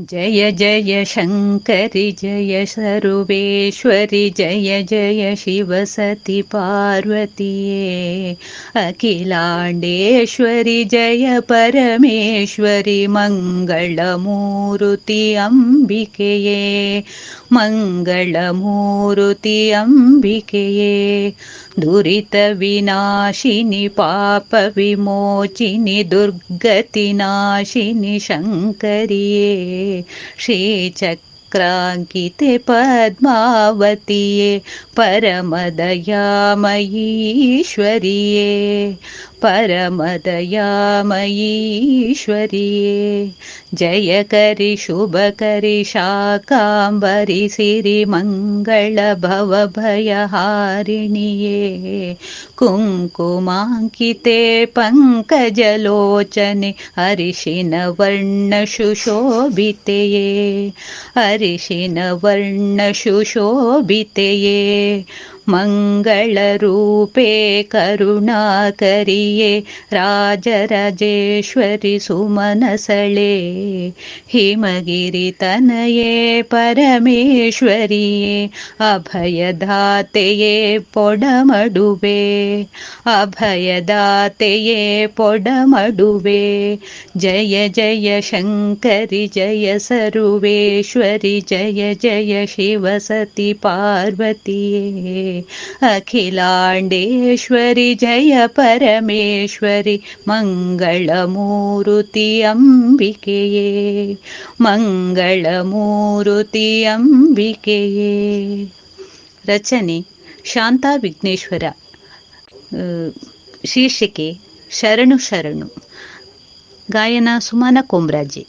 जय जय शङ्करि जय सर्वेश्वरि जय जय शिवसति पार्वतीये। अखिलाण्डेश्वरि जय परमेश्वरि मङ्गलमूरुति अम्बिकये। मङ्गलमूरुति अम्बिकये। दुरितविनाशिनि पापविमोचिनि दुर्गतिनाशिनि शङ्करिये शे शेचक्र श्रीचक्राङ्किते पद्मावतीये परमदयामयीश्वरिये परमदयामयीश्वरिये। जय करि शुभकरि शाकाम्बरि सिरिमङ्गलभवभयहारिणिये। कुङ्कुमाङ्किते पङ्कजलोचने हरिशिनवर्णशुशोभितये हरिशिनवर्णशुशोभितये मङ्गलरूपे करुणाकरिये राजराजेश्वरि सुमनसळे हिमगिरितनये परमेश्वरिये अभयदातये पोडमडुवे अभयदातये पोडमडुवे जय जय शङ्करि जय सर्वेश्वरि जय जय शिवसति पार्वतीये ಅಖಿಲಾಂಡೇಶ್ವರಿ ಜಯ ಪರಮೇಶ್ವರಿ ಮಂಗಳಮೂರುತಿ ಅಂಬಿಕೆಯೇ ಮಂಗಳ ಮೂರುತಿ ಅಂಬಿಕೆಯೇ. ರಚನೆ ಶಾಂತಾ ವಿಘ್ನೇಶ್ವರ ಶೀರ್ಷಿಕೆ ಶರಣು ಶರಣು, ಗಾಯನ ಸುಮನ ಕೋಮ್ರಾಜೆ.